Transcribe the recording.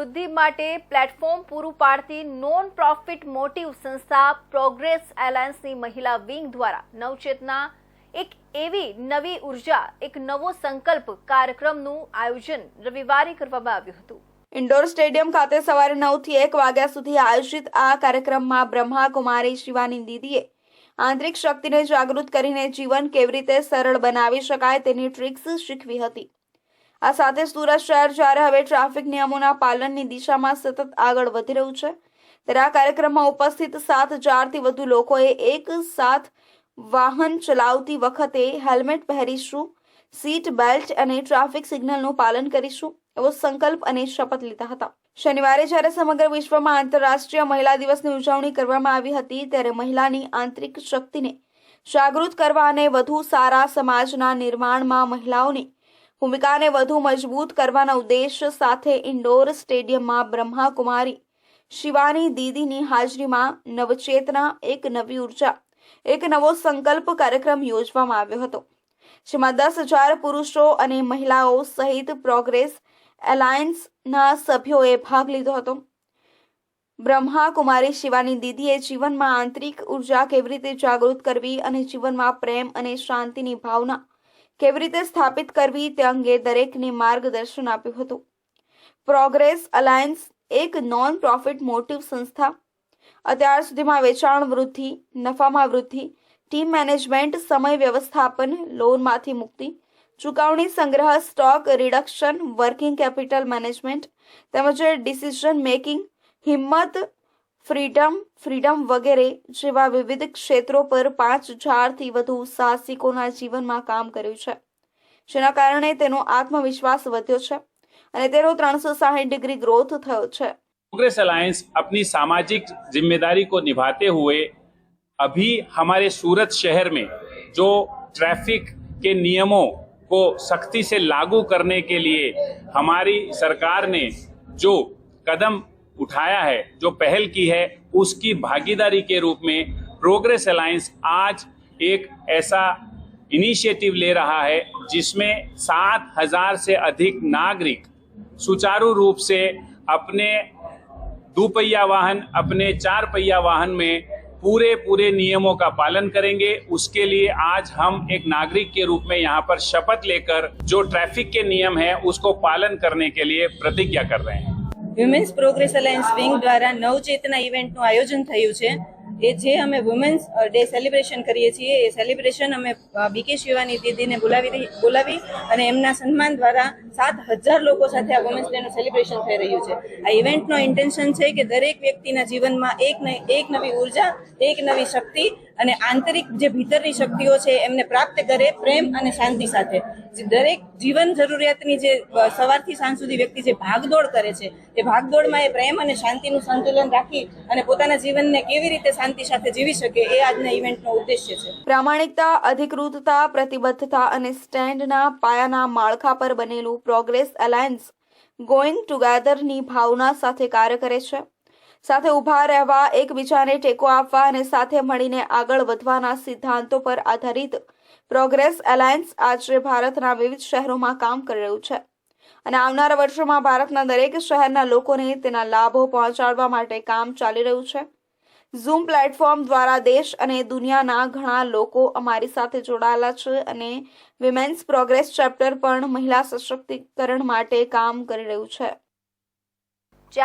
વૃદ્ધિ માટે પ્લેટફોર્મ પૂરું પાડતી નોન પ્રોફિટ મોટિવ સંસ્થા પ્રોગ્રેસ એલાયન્સની મહિલા વિંગ દ્વારા નવચેતના, એક એવી નવી ઊર્જા, એક નવો સંકલ્પ કાર્યક્રમનું આયોજન રવિવારે કરવામાં આવ્યું હતું. ઇન્ડોર સ્ટેડિયમ ખાતે સવારે નવથી એક વાગ્યા સુધી આયોજિત આ કાર્યક્રમમાં બ્રહ્મા કુમારી શિવાની દીદીએ આંતરિક શક્તિને જાગૃત કરીને જીવન કેવી રીતે સરળ બનાવી શકાય તેની ટ્રિક્સ શીખવી હતી. આ સાથે સુરત શહેર જ્યારે હવે ટ્રાફિક નિયમોના પાલનની દિશામાં સતત આગળ વધી રહ્યું છે, ત્યારે આ કાર્યક્રમમાં ઉપસ્થિત સાત હજારથી વધુ લોકોએ એક સાથ વાહન ચલાવતી વખતે હેલ્મેટ પહેરીશું, સીટ બેલ્ટ અને ટ્રાફિક સિગ્નલનું પાલન કરીશું, એવો સંકલ્પ અને શપથ લીધા હતા. શનિવારે જ્યારે સમગ્ર વિશ્વમાં આંતરરાષ્ટ્રીય મહિલા દિવસની ઉજવણી કરવામાં આવી હતી, ત્યારે મહિલાની આંતરિક શક્તિને જાગૃત કરવા અને વધુ સારા સમાજના નિર્માણમાં મહિલાઓની ભૂમિકાને વધુ મજબૂત કરવાના ઉદ્દેશ સાથે ઇન્ડોર સ્ટેડિયમમાં બ્રહ્માકુમારી, શિવાની દીદીની હાજરીમાં નવચેતના, એક નવી ઊર્જા, એક નવો સંકલ્પ કાર્યક્રમ યોજવામાં આવ્યો હતો, જેમાં દસ હજાર પુરુષો અને મહિલાઓ સહિત પ્રોગ્રેસ એલાયન્સના સભ્યોએ ભાગ લીધો હતો. બ્રહ્મા કુમારી શિવાની દીદીએ જીવનમાં આંતરિક ઊર્જા કેવી રીતે જાગૃત કરવી અને જીવનમાં પ્રેમ અને શાંતિની ભાવના કેવી રીતે સ્થાપિત કરવી તે અંગે દરેકને માર્ગદર્શન આપ્યું હતું. પ્રોગ્રેસ અલાયન્સ એક નોન પ્રોફિટ મોટિવ સંસ્થા. અત્યાર સુધીમાં વેચાણ વૃદ્ધિ, નફામાં વૃદ્ધિ, ટીમ મેનેજમેન્ટ, સમય વ્યવસ્થાપન, લોનમાંથી મુક્તિ, ચુકવણી સંગ્રહ, stock reduction, working capital management, તેમજ ડિસિઝન મેકિંગ હિંમત ફ્રીડમ ફ્રીડમ વગેરે જેવા વિવિધ ક્ષેત્રો પર પાંચ હજારથી વધુ સાહસિકોના જીવનમાં કામ કર્યું છે જેના કારણે તેનો આત્મવિશ્વાસ વધ્યો છે અને તેનો ત્રણસો સાહીઠ ડિગ્રી ગ્રોથ થયો છે कांग्रेस अलायंस अपनी सामाजिक जिम्मेदारी को निभाते हुए अभी हमारे सूरत शहर में जो ट्रैफिक के नियमों को सख्ती से लागू करने के लिए हमारी सरकार ने जो कदम उठाया है, जो पहल की है, उसकी भागीदारी के रूप में प्रोग्रेस अलायंस आज एक ऐसा इनिशिएटिव ले रहा है, जिसमें सात हज़ार से अधिक नागरिक सुचारू रूप से अपने दोपहिया वाहन, अपने चार पहिया वाहन में पूरे पूरे नियमों का पालन करेंगे। उसके लिए आज हम एक नागरिक के रूप में यहाँ पर शपथ लेकर, जो ट्रैफ़िक के नियम है, उसको पालन करने के लिए प्रतिज्ञा कर रहे हैं। વુમેન્સ પ્રોગ્રેસ અલાયન્સ વિંગ દ્વારા નવચેતના ઇવેન્ટનું આયોજન થયું છે. એ જે અમે વુમેન્સ ડે સેલિબ્રેશન કરીએ છીએ, એ સેલિબ્રેશન અમે બીકે શિવાની દીદીને બોલાવી બોલાવી અને એમના સન્માન દ્વારા સાત હજાર લોકો સાથે આ વુમેન્સ ડેનું સેલિબ્રેશન થઈ રહ્યું છે. આ ઇવેન્ટનો ઇન્ટેન્શન છે કે દરેક વ્યક્તિના જીવનમાં એક ને એક નવી ઊર્જા, એક નવી શક્તિ અને આંતરિક જે ભીતરની શક્તિઓ છે, એમને પ્રાપ્ત કરે પ્રેમ અને શાંતિ સાથે. દરેક જીવન જરૂરિયાતની જે સવારથી સાંજ સુધી વ્યક્તિ જે ભાગદોડ કરે છે એ ભાગદોડમાં એ પ્રેમ અને શાંતિનું સંતુલન રાખી અને પોતાના જીવનને કેવી રીતે શાંતિ સાથે જીવી શકે એ આજના ઇવેન્ટનો ઉદ્દેશ્ય છે. પ્રામાણિકતા, અધિકૃતતા, પ્રતિબદ્ધતા અને સ્ટેન્ડના પાયાના માળખા પર બનેલું પ્રોગ્રેસ એલાયન્સ ગોઈંગ ટુગેધરની ભાવના સાથે કાર્ય કરે છે. સાથે ઊભા રહેવા, એકબીજાને ટેકો આપવા અને સાથે મળીને આગળ વધવાના સિદ્ધાંતો પર આધારિત પ્રોગ્રેસ એલાયન્સ આજે ભારતના વિવિધ શહેરોમાં કામ કરી રહ્યું છે. અને આવનારા વર્ષોમાં ભારતના દરેક શહેરના લોકોને તેના લાભો પહોંચાડવા માટે કામ ચાલી રહ્યું છે. ઝૂમ પ્લેટફોર્મ દ્વારા દેશ અને દુનિયાના ઘણા લોકો અમારી સાથે જોડાયેલા છે અને વિમેન્સ પ્રોગ્રેસ ચેપ્ટર પણ મહિલા સશક્તિકરણ માટે કામ કરી રહ્યું છે.